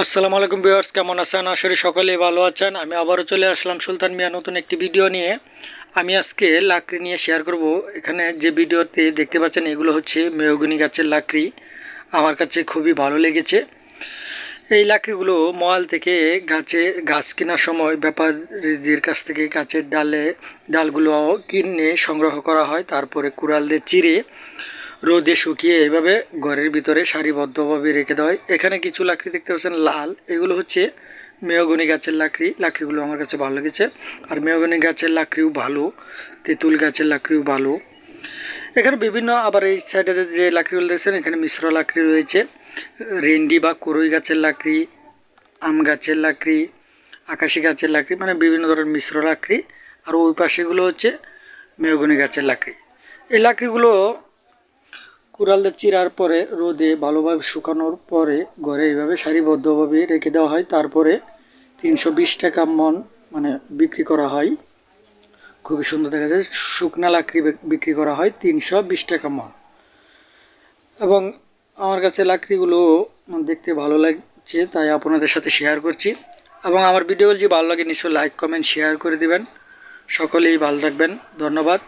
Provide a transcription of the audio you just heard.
আসসালামু আলাইকুম ভিউয়ার্স, কেমন আছেন? আসলে সকলেই ভালো আছেন। আমি আবারও চলে আসলাম সুলতান মিয়া নতুন একটি ভিডিও নিয়ে। আমি আজকে লাকড়ি নিয়ে শেয়ার করব। এখানে যে ভিডিওতে দেখতে পাচ্ছেন, এগুলো হচ্ছে মেয়গুনি গাছের লাকড়ি। আমার কাছে খুবই ভালো লেগেছে। এই লাকড়িগুলো ময়াল থেকে গাছে গাছ কেনার সময় ব্যাপারীদের কাছ থেকে গাছের ডালে, ডালগুলো কিনে সংগ্রহ করা হয়, তারপরে কুড়াল দিয়ে চিরে রোদে শুকিয়ে এভাবে ঘরের ভিতরে সারিবদ্ধভাবে রেখে দেওয়া হয়। এখানে কিছু লাকড়ি দেখতে পাচ্ছেন, লাল। এগুলো হচ্ছে মেয়গনি গাছের লাকড়ি। লাকড়িগুলো আমার কাছে ভালো লেগেছে। আর মেয়গনি গাছের লাকড়িও ভালো, তেঁতুল গাছের লাকড়িও ভালো। এখানে বিভিন্ন, আবার এই সাইডে যে লাকড়িগুলো দেখছেন, এখানে মিশ্র লাকড়ি রয়েছে। রেন্ডি বা করই গাছের লাকড়ি, আম গাছের লাকড়ি, আকাশি গাছের লাকড়ি মানে বিভিন্ন ধরনের মিশ্র লাকড়ি। আর ওই পাশেগুলো হচ্ছে মেয়গনি গাছের লাকড়ি। এই লাকড়িগুলো কুড়াল দিয়ে চিরার পরে রোদে ভালোভাবে শুকানোর পরে ঘরে এইভাবে সারিবদ্ধভাবে রেখে দেওয়া হয়। তারপরে তিনশো বিশ টাকা মন মানে বিক্রি করা হয়। খুবই সুন্দর দেখা যায়, শুকনা লাকড়ি বিক্রি করা হয় তিনশো বিশ টাকা মন। এবং আমার কাছে লাকড়িগুলো দেখতে ভালো লাগছে, তাই আপনাদের সাথে শেয়ার করছি। এবং আমার ভিডিও যদি ভালো লাগে, নিশ্চয়ই লাইক কমেন্ট শেয়ার করে দিবেন। সকলেই ভালো থাকবেন। ধন্যবাদ।